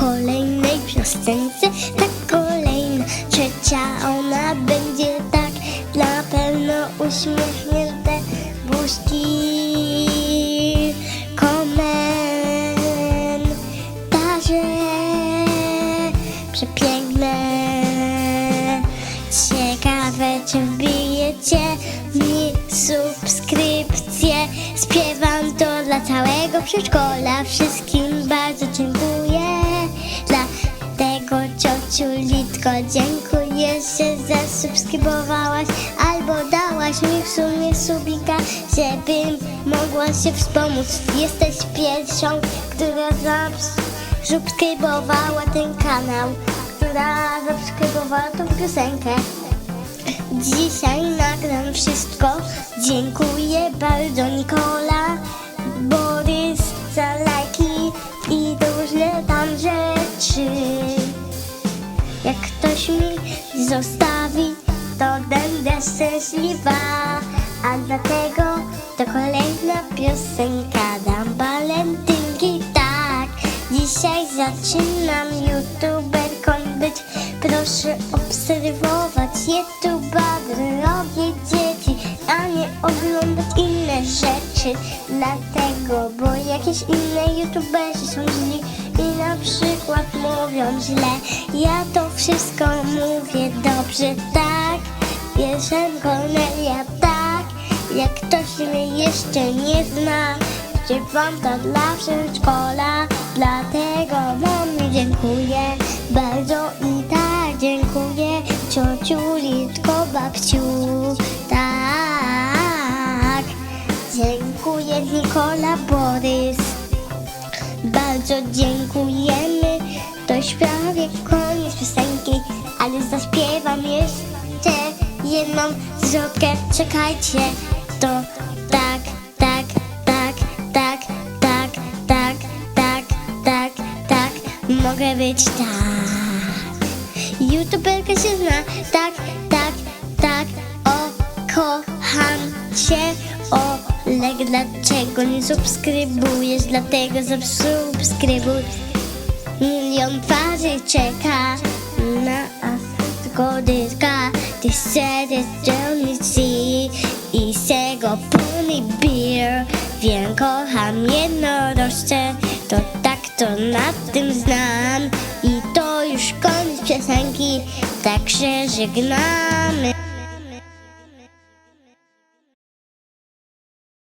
kolejnej piosence, tak kolejna, trzecia ona będzie tak, na pewno uśmiechnięte buźki. Komentarze przepiękne, ciekawe czy wbijecie mi subskrypcję. Śpiewam to dla całego przedszkola, wszystkim bardzo dziękuję. Dla tego ciociu Litko dziękuję, że zasubskrybowałaś albo dałaś mi w sumie subika, żebym mogła się wspomóc. Jesteś pierwszą, która zasubskrybowała ten kanał, która zasubskrybowała tą piosenkę. Dzisiaj nagram wszystko. Dziękuję bardzo Nikola, Borys za lajki i różne tam rzeczy. Zostawi, to będę szczęśliwa. A dlatego to kolejna piosenka dam walentynki tak. Dzisiaj zaczynam youtuberką być. Proszę obserwować YouTube'a, drogie dzieci, a nie oglądać inne rzeczy. Dlatego, bo jakieś inne youtuberzy są źli i na przykład mówią źle. Ja to wszystko mówię dobrze, tak. Jestem Kornelia, tak. Jak ktoś mnie jeszcze nie zna, śpiewam to dla przedszkola. Dlatego mamie dziękuję bardzo i tak dziękuję ciociu Litko, babciu. Tak, dziękuję Nikola, Borys. Bardzo dziękujemy. To prawie koniec piosenki, ale zaśpiewam jeszcze jedną zwrotkę. Czekajcie, to tak, tak, tak, tak, tak, tak, tak, tak, tak. Mogę być tak. YouTuberka się zna, tak, tak, tak. O, kocham cię. Dlaczego nie subskrybujesz? Dlatego zasubskrybuj. Milion twarzy czeka na zgodyska. Ty sedes dzielnicy i sego pony beer. Wiem, kocham jednorożce, to tak to na tym znam. I to już koniec piosenki, także żegnamy.